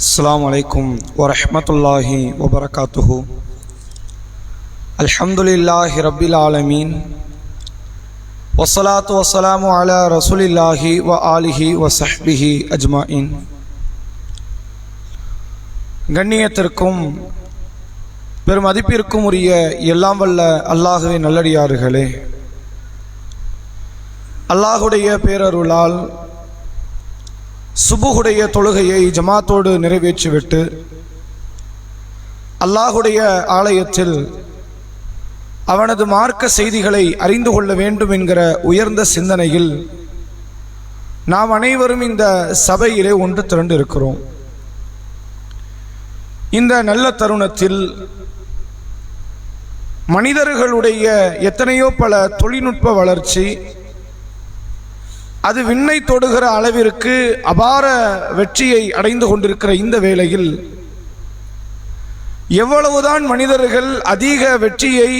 السلام عليكم ورحمة الله وبركاته الحمد لله رب العالمين والصلاة والسلام على رسول الله وآله وصحبه أجمعين கண்ணியத்திற்கும் பெரும் மதிப்பிற்கும் உரிய எல்லாம் வல்ல அல்லாஹுவே நல்லடியார்களே அல்லாஹுடைய பேரருளால் சுபுகுடைய தொழுகையை ஜமாத்தோடு நிறைவேற்றிவிட்டு அல்லாஹுடைய ஆலயத்தில் அவனது மார்க்க செய்திகளை அறிந்து கொள்ள வேண்டும் என்கிற உயர்ந்த சிந்தனையில் நாம் அனைவரும் இந்த சபையிலே ஒன்று திரண்டு இருக்கிறோம் இந்த நல்ல தருணத்தில் மனிதர்களுடைய எத்தனையோ பல தொழில்நுட்ப வளர்ச்சி அது விண்ணை தொடுகிற அளவிற்கு அபார வெற்றியை அடைந்து கொண்டிருக்கிற இந்த வேளையில் எவ்வளவுதான் மனிதர்கள் அதிக வெற்றியை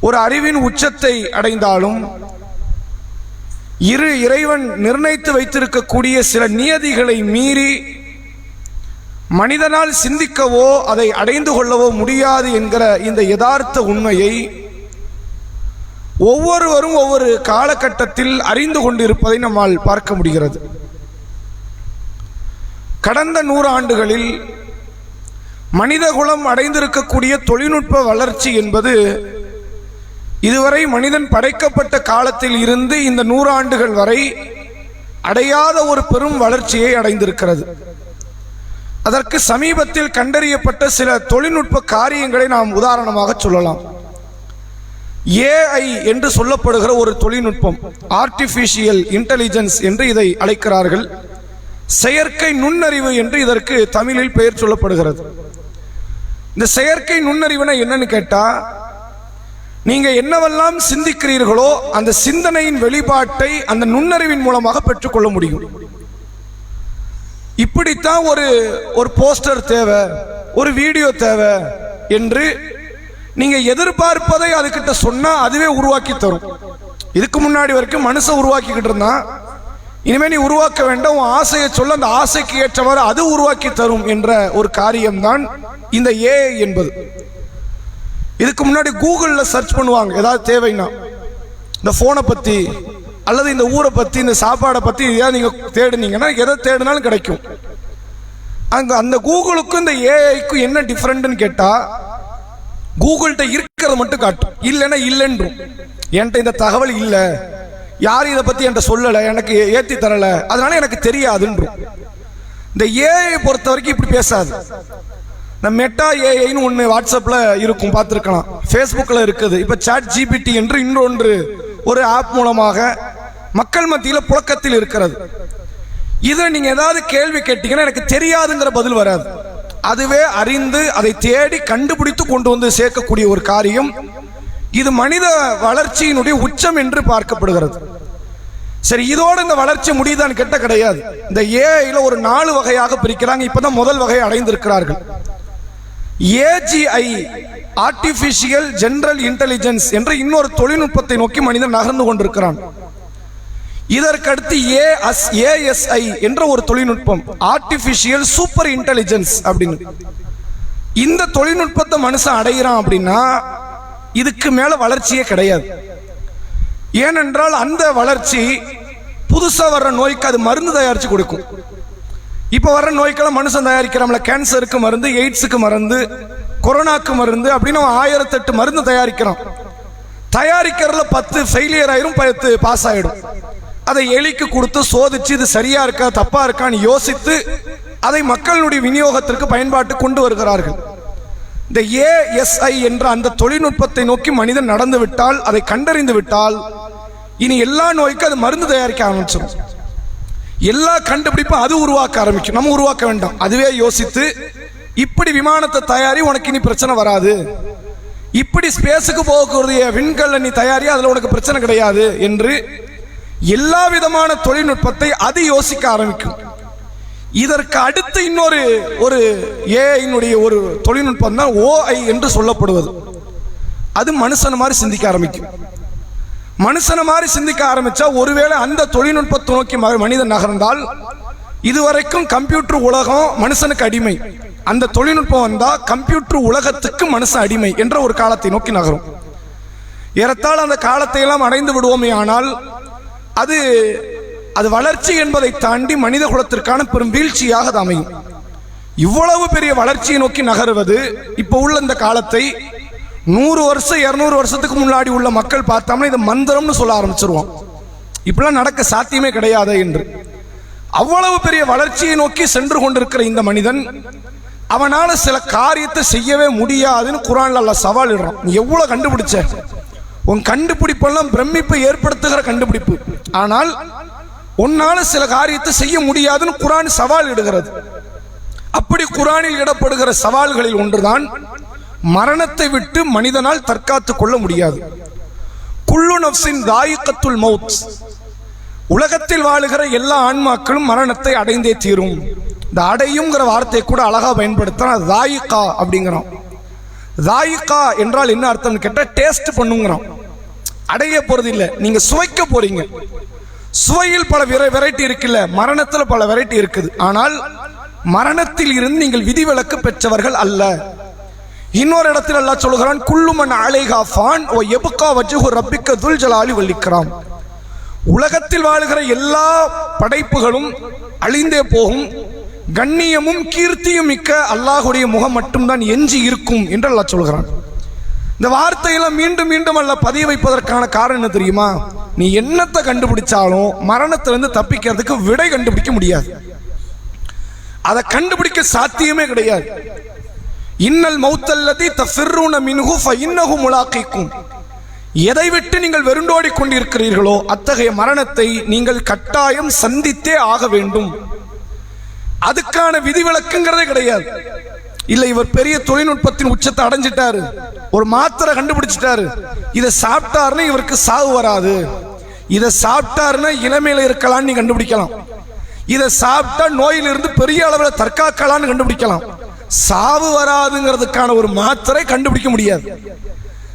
ஒரு அறிவின் உச்சத்தை அடைந்தாலும் இரு இறைவன் நிர்ணயித்து வைத்திருக்கக்கூடிய சில நியதிகளை மீறி மனிதனால் சிந்திக்கவோ அதை அடைந்து கொள்ளவோ முடியாது என்கிற இந்த யதார்த்த உண்மையை ஒவ்வொருவரும் ஒவ்வொரு காலகட்டத்தில் அறிந்து கொண்டிருப்பதை நம்மால் பார்க்க முடிகிறது. கடந்த நூறு ஆண்டுகளில் மனிதகுலம் அடைந்திருக்கக்கூடிய தொழில்நுட்ப வளர்ச்சி என்பது இதுவரை மனிதன் படைக்கப்பட்ட காலத்தில் இருந்து இந்த நூறாண்டுகள் வரை அடையாத ஒரு பெரும் வளர்ச்சியை அடைந்திருக்கிறது. அதற்கு சமீபத்தில் கண்டறியப்பட்ட சில தொழில்நுட்ப காரியங்களை நாம் உதாரணமாக சொல்லலாம். ஏஐ என்று சொல்லப்படுகிற ஒரு தொழில்நுட்பம் ஆர்டிஃபிஷியல் இன்டெலிஜென்ஸ் என்று இதை அழைக்கிறார்கள். செயற்கை நுண்ணறிவு என்று இதற்கு தமிழில் பெயர் சொல்லப்படுகிறது. இந்த செயற்கை நுண்ணறிவுனா என்னன்னு கேட்டால் நீங்கள் என்னவெல்லாம் சிந்திக்கிறீர்களோ அந்த சிந்தனையின் வெளிப்பாட்டை அந்த நுண்ணறிவின் மூலமாக பெற்றுக்கொள்ள முடியும். இப்படித்தான் ஒரு ஒரு போஸ்டர் தேவை ஒரு வீடியோ தேவை என்று நீங்க எதிர்பார்ப்பதை அதுக்கிட்ட சொன்னா அதுவே உருவாக்கி தரும். இதுக்கு முன்னாடி வரைக்கும் மனுஷன் உருவாக்கிக்கிட்டு இருந்தான். இனிமே நீ உருவாக்க வேண்டாம் உன் ஆசையை சொல்ல அந்த ஆசைக்கு ஏற்றவாறு அது உருவாக்கி தரும் என்ற ஒரு காரியம்தான் இந்த ஏ என்பது. இதுக்கு முன்னாடி கூகுளில் சர்ச் பண்ணுவாங்க ஏதாவது தேவைன்னா. இந்த ஃபோனை பற்றி அல்லது இந்த ஊரை பற்றி இந்த சாப்பாடை பற்றி எதையாவது நீங்கள் தேடுனீங்கன்னா எதை தேடினாலும் கிடைக்கும். அங்கே அந்த கூகுளுக்கும் இந்த ஏஐக்கும் என்ன டிஃப்ரெண்ட்டுன்னு கேட்டால் கூகுள்கிட்ட இருக்கிறத மட்டும் காட்டும் இல்லைன்னா இல்லைன்றும். என்கிட்ட இந்த தகவல் இல்லை. யாரும் இதை பற்றி என்கிட்ட சொல்லலை. எனக்கு ஏற்றி தரலை. அதனால எனக்கு தெரியாதுன்றும். இந்த ஏஐ பொறுத்த வரைக்கும் இப்படி பேசாது. இந்த மெட்டா ஏஐன்னு ஒன்று வாட்ஸ்அப்பில் இருக்கும். பார்த்துருக்கலாம். ஃபேஸ்புக்கில் இருக்குது. இப்போ சாட் ஜிபிடி என்று இன்னொன்று ஒரு ஆப் மூலமாக மக்கள் மத்தியில் புழக்கத்தில் இருக்கிறது. இதை நீங்கள் ஏதாவது கேள்வி கேட்டிங்கன்னா எனக்கு தெரியாதுங்கிற பதில் வராது. அதுவே அறிந்து அதை தேடி கண்டுபிடித்து கொண்டு வந்து சேர்க்கக்கூடிய ஒரு காரியம். இது மனித வளர்ச்சியினுடைய உச்சம் என்று பார்க்கப்படுகிறது. சரி இதோடு இந்த வளர்ச்சி முடியுதான்னு கேட்ட கிடையாது. இந்த ஏஐல ஒரு நாலு வகையாக பிரிக்கிறாங்க. இப்போதான் முதல் வகையை அடைந்திருக்கிறார்கள். ஏஜிஐ ஆர்டிபிஷியல் ஜென்ரல் இன்டெலிஜென்ஸ் என்ற இன்னொரு தொழில்நுட்பத்தை நோக்கி மனிதன் நகர்ந்து கொண்டிருக்கிறான். இதற்கடுத்து ஏஎஸ் ஏஎஸ்ஐ என்ற ஒரு தொழில்நுட்பம் ஆர்டிபிஷியல் சூப்பர் இன்டெலிஜென்ஸ் அப்படின்னு. இந்த தொழில்நுட்பத்தை மனுஷன் அடைகிறான் அப்படின்னா இதுக்கு மேல வளர்ச்சியே கிடையாது. ஏனென்றால் அந்த வளர்ச்சி புதுசாக வர்ற நோய்க்கு அது மருந்து தயாரித்து கொடுக்கும். இப்போ வர்ற நோய்க்கெல்லாம் மனுஷன் தயாரிக்கிறோம்ல கேன்சருக்கு மருந்து எய்ட்ஸுக்கு மருந்து கொரோனாக்கு மருந்து அப்படின்னு அவன் ஆயிரத்தெட்டு மருந்து தயாரிக்கிறான். தயாரிக்கிறதுல பத்து ஃபெயிலியர் ஆயிரும் பத்து பாஸ் ஆகிடும் அதை எலிக்கு கொடுத்து சோதிச்சு இது சரியா இருக்கா தப்பா இருக்கான்னு யோசித்து அதை மக்களுடைய விநியோகத்திற்கு பயன்பாட்டு கொண்டு வருகிறார்கள். இந்த ஏஎஸ்ஐ என்ற அந்த தொழில்நுட்பத்தை நோக்கி மனிதன் நடந்து விட்டால் அதை கண்டறிந்து விட்டால் இனி எல்லா நோய்க்கும் அது மருந்து தயாரிக்க ஆரம்பிச்சிடும் எல்லா கண்டுபிடிப்பும் அது உருவாக்க ஆரம்பிக்கும். நம்ம உருவாக்க வேண்டாம். அதுவே யோசித்து இப்படி விமானத்தை தயாரி உனக்கு இனி பிரச்சனை வராது. இப்படி ஸ்பேஸுக்கு போகக்கூடிய விண்கல்ல நீ தயாரி அதில் உனக்கு பிரச்சனை கிடையாது என்று எல்லா விதமான தொழில்நுட்பத்தை அது யோசிக்க ஆரம்பிக்கும். இதற்கு அடுத்து இன்னொரு ஒரு ஏஐனுடைய ஒரு தொழில்நுட்பம் தான் ஓஐ என்று சொல்லப்படுவது. அது மனுஷனை மாதிரி சிந்திக்க ஆரம்பிக்கும். மனுஷன மாதிரி சிந்திக்க ஆரம்பிச்சா ஒருவேளை அந்த தொழில்நுட்பத்தை நோக்கி மனிதன் நகர்ந்தால் இதுவரைக்கும் கம்ப்யூட்டர் உலகம் மனுஷனுக்கு அடிமை. அந்த தொழில்நுட்பம் வந்தா கம்ப்யூட்டர் உலகத்துக்கு மனுஷன் அடிமை என்ற ஒரு காலத்தை நோக்கி நகரும். ஏறத்தால் அந்த காலத்தை எல்லாம் அடைந்து விடுவோமே ஆனால் அது அது வளர்ச்சி என்பதை தாண்டி மனித குலத்திற்கான பெரும் வீழ்ச்சியாக அது அமையும். இவ்வளவு பெரிய வளர்ச்சியை நோக்கி நகருவது இப்போ உள்ள இந்த காலத்தை நூறு வருஷம் இரநூறு வருஷத்துக்கு முன்னாடி உள்ள மக்கள் பார்த்தோம்னா இது மந்திரம்னு சொல்ல ஆரம்பிச்சிருவோம். இப்படிலாம் நடக்க சாத்தியமே கிடையாது என்று. அவ்வளவு பெரிய வளர்ச்சியை நோக்கி சென்று கொண்டிருக்கிற இந்த மனிதன் அவனால சில காரியத்தை செய்யவே முடியாதுன்னு குரான்ல சவால் இடுறான். நீ எவ்வளவு கண்டுபிடிச்ச? உன் கண்டுபிடிப்பெல்லாம் பிரமிப்பை ஏற்படுத்துகிற கண்டுபிடிப்பு. ஆனால் உன்னால சில காரியத்தை செய்ய முடியாதுன்னு குரான் சவால் இடுகிறது. அப்படி குரானில் இடப்படுகிற சவால்களில் ஒன்றுதான் மரணத்தை விட்டு மனிதனால் தற்காத்துக் கொள்ள முடியாது. குள்ளு நப்சின் தாயிக்கத்துல் மவுத். உலகத்தில் வாழுகிற எல்லா ஆன்மாக்களும் மரணத்தை அடைந்தே தீரும். இந்த அடையுங்கிற வார்த்தையை கூட அழகா பயன்படுத்தினா தாயிக்கா அப்படிங்கிறோம் தாயிக்கா என்றால் என்ன அர்த்தம்னு கேட்டால் டேஸ்ட் பண்ணுங்கிறோம் அடைய போறது இல்ல. நீங்க சுவைக்க போறீங்க. சுவையில் பல வெரைட்டி இருக்குல்ல. மரணத்துல பல வெரைட்டி இருக்குது. ஆனால் மரணத்தில் இருந்து நீங்கள் விதிவிலக்கு பெற்றவர்கள் அல்ல. இன்னொரு இடத்தில் அல்லாஹ் சொல்கிறான் குள்ளுமன் அலைகா ஃபான் ஓ எபுக்கா வஜுகு ரப்பிக்க துல் ஜலாலி வல்லிக்கிறான் உலகத்தில் வாழுகிற எல்லா படைப்புகளும் அழிந்தே போகும். கண்ணியமும் கீர்த்தியும் மிக்க அல்லாஹுடைய முகம் மட்டும்தான் எஞ்சி இருக்கும் என்று அல்லாஹ் சொல்கிறான் இந்த வார்த்தையெல்லாம் மீண்டும் மீண்டும் அல்ல பதிய வைப்பதற்கான காரணம் என்ன தெரியுமா? நீ என்னத்தை கண்டுபிடிச்சாலும் மரணத்திலிருந்து தப்பிக்கிறதுக்கு விடை கண்டுபிடிக்க முடியாது. அதை கண்டுபிடிக்க சாத்தியமே கிடையாது. இன்னல் மௌத்தல்லதி தஃபிர்ரூன மின்ஹு ஃபைன்னஹு முலாக்கிக்கும். எதை விட்டு நீங்கள் வெருண்டோடி கொண்டிருக்கிறீர்களோ அத்தகைய மரணத்தை நீங்கள் கட்டாயம் சந்தித்தே ஆக வேண்டும். அதுக்கான விதிவிலக்குங்கிறதே கிடையாது. இல்ல இவர் பெரிய தொழில்நுட்பத்தின் உச்சத்தை அடைஞ்சிட்டாரு. ஒரு மாத்திரை கண்டுபிடிச்சிட்டாரு. இதை சாப்பிட்டாருன்னா இவருக்கு சாவு வராது. இதை சாப்பிட்டாருன்னா இளமையில இருக்கலாம்னு நீ கண்டுபிடிக்கலாம். இதை சாப்பிட்டா நோயிலிருந்து பெரிய அளவில் தற்காக்கலான்னு கண்டுபிடிக்கலாம். சாவு வராதுங்கிறதுக்கான ஒரு மாத்திரை கண்டுபிடிக்க முடியாது.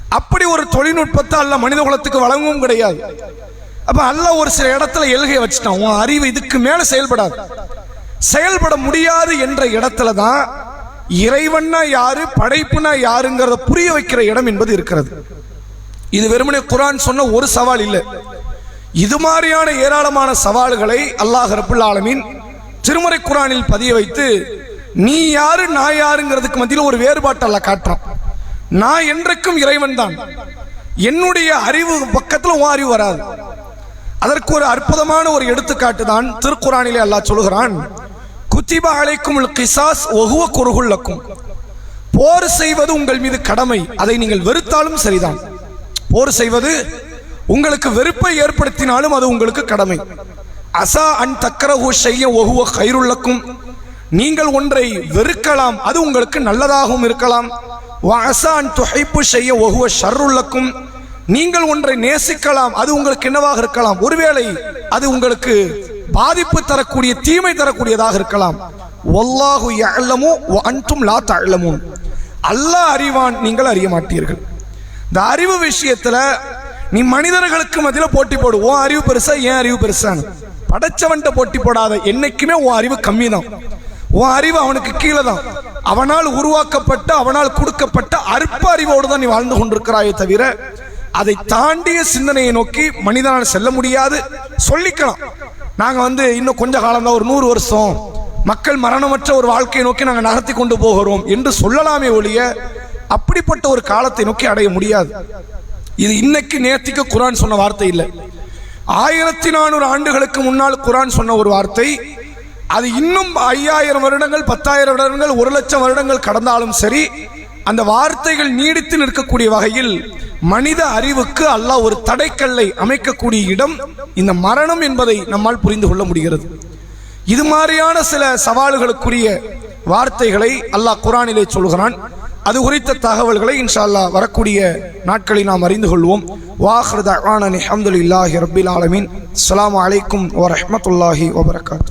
அப்படி ஒரு தொழில்நுட்பத்தை அல்ல மனித குலத்துக்கு வழங்கவும் கிடையாது. அப்ப அல்ல ஒரு சில இடத்துல எல்கையை வச்சுட்டான். உன் அறிவு இதுக்கு மேல செயல்படாது. செயல்பட முடியாது என்ற இடத்துல தான் இறைவன்னா யாரு படைப்புனா யாருங்கிறத புரிய வைக்கிற இடம் என்பது இருக்கிறது. இது வெறுமனே குரான் சொன்ன ஒரு சவால் இல்லை. இது மாதிரியான ஏராளமான சவால்களை அல்லாஹ் ரபுல் ஆலமீன் திருமறை குரானில் பதிய வைத்து நீ யாரு நான் யாருங்கிறதுக்கு மத்தியில் ஒரு வேறுபாட்டு அல்ல காட்டுறான். நான் என்றைக்கும் இறைவன் தான். என்னுடைய அறிவு பக்கத்தில் உன் அறிவு வராது. அதற்கு ஒரு அற்புதமான ஒரு எடுத்துக்காட்டு தான் திருக்குறானிலே அல்லாஹ் சொல்கிறான் குத்திப அழைக்கும் கிசாஸ் ஒகுவ குறுகுள்ளக்கும் போர் செய்வது உங்கள் மீது கடமை. அதை நீங்கள் வெறுத்தாலும் சரிதான். போர் செய்வது உங்களுக்கு வெறுப்பை ஏற்படுத்தினாலும் அது உங்களுக்கு கடமை. அசா அன் தக்கரஹு செய்ய ஒகுவ கயிறுள்ளக்கும் நீங்கள் ஒன்றை வெறுக்கலாம் அது உங்களுக்கு நல்லதாகவும் இருக்கலாம். அசா அன் துகைப்பு செய்ய ஒகுவ ஷர்ருள்ளக்கும் நீங்கள் ஒன்றை நேசிக்கலாம் அது உங்களுக்கு என்னவாக இருக்கலாம்? ஒருவேளை அது உங்களுக்கு பாதிப்பு தரக்கூடிய தீமை தரக்கூடியதாக இருக்கலாம். ஒல்லாஹு யஅலமு அன்றும் லா தஅலமூன். அல்லாஹ் அறிவான் நீங்கள் அறிய மாட்டீர்கள். இந்த அறிவு விஷயத்துல நீ மனிதர்களுக்கு மத்தியில் போட்டி போடு. உன் அறிவு பெருசா ஏன் அறிவு பெருசான்னு. படைச்சவன்ட்ட போட்டி போடாத. என்னைக்குமே உன் அறிவு கம்மி தான் உன் அறிவு அவனுக்கு கீழே தான் அவனால் உருவாக்கப்பட்ட அவனால் கொடுக்கப்பட்ட அற்ப அறிவோடு தான் நீ வாழ்ந்து கொண்டிருக்கிறாயே தவிர அதை தாண்டிய சிந்தனையை நோக்கி மனிதனால் செல்ல முடியாது. சொல்லிக்கலாம். நாங்கள் வந்து இன்னும் கொஞ்ச காலம்தான் ஒரு நூறு வருஷம் மக்கள் மரணமற்ற ஒரு வாழ்க்கையை நோக்கி நாங்கள் நகர்த்தி கொண்டு போகிறோம் என்று சொல்லலாமே ஒழிய அப்படிப்பட்ட ஒரு காலத்தை நோக்கி அடைய முடியாது. இது இன்னைக்கு நேர்த்திக்கு குரான் சொன்ன வார்த்தை இல்லை. ஆயிரத்தி நானூறு ஆண்டுகளுக்கு முன்னால் குரான் சொன்ன ஒரு வார்த்தை அது இன்னும் ஐயாயிரம் வருடங்கள் பத்தாயிரம் வருடங்கள் ஒரு லட்சம் வருடங்கள் கடந்தாலும் சரி அந்த வார்த்தைகள் நீடித்து நிற்கக்கூடிய வகையில் மனித அறிவுக்கு அல்லாஹ் ஒரு தடைக்கல்லை அமைக்கக்கூடிய இடம் இந்த மரணம் என்பதை நம்மால் புரிந்து கொள்ள முடிகிறது. இது மாதிரியான சில சவால்களுக்குரிய வார்த்தைகளை அல்லாஹ் குரானிலே சொல்கிறான். அது குறித்த தகவல்களை இன்ஷா அல்லாஹ் வரக்கூடிய நாட்களை நாம் அறிந்து கொள்வோம். வாஹ்ரதானி அஹமதுல்லாஹி ரபில் ஆலமீன். அலாம் அலைக்கும் வரமத்துல்லாஹி வபரகாத்து